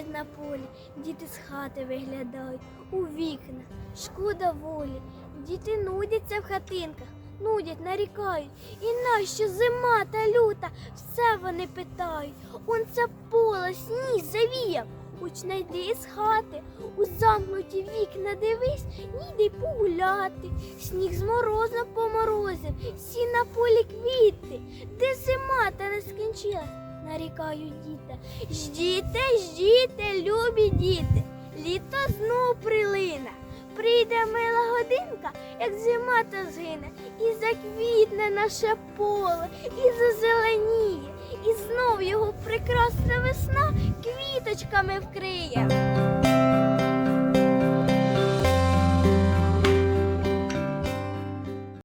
Ходять на полі, діти з хати виглядають, у вікна, шкода волі. Діти нудяться в хатинках, нудять, нарікають. І нащо зима та люта? Все вони питають. Он це поле, сніг завіяв. Хоч найди з хати, у замкнуті вікна дивись, ніде погуляти. Сніг з морозом поморозив, всі на полі квіти, де зима та не скінчилась, нарікають діти. Ждіте, ждіте, любі діти, літо знов прилине. Прийде мила годинка, як зима та згине, і заквітне наше поле, і зазеленіє, і знов його прекрасна весна квіточками вкриє.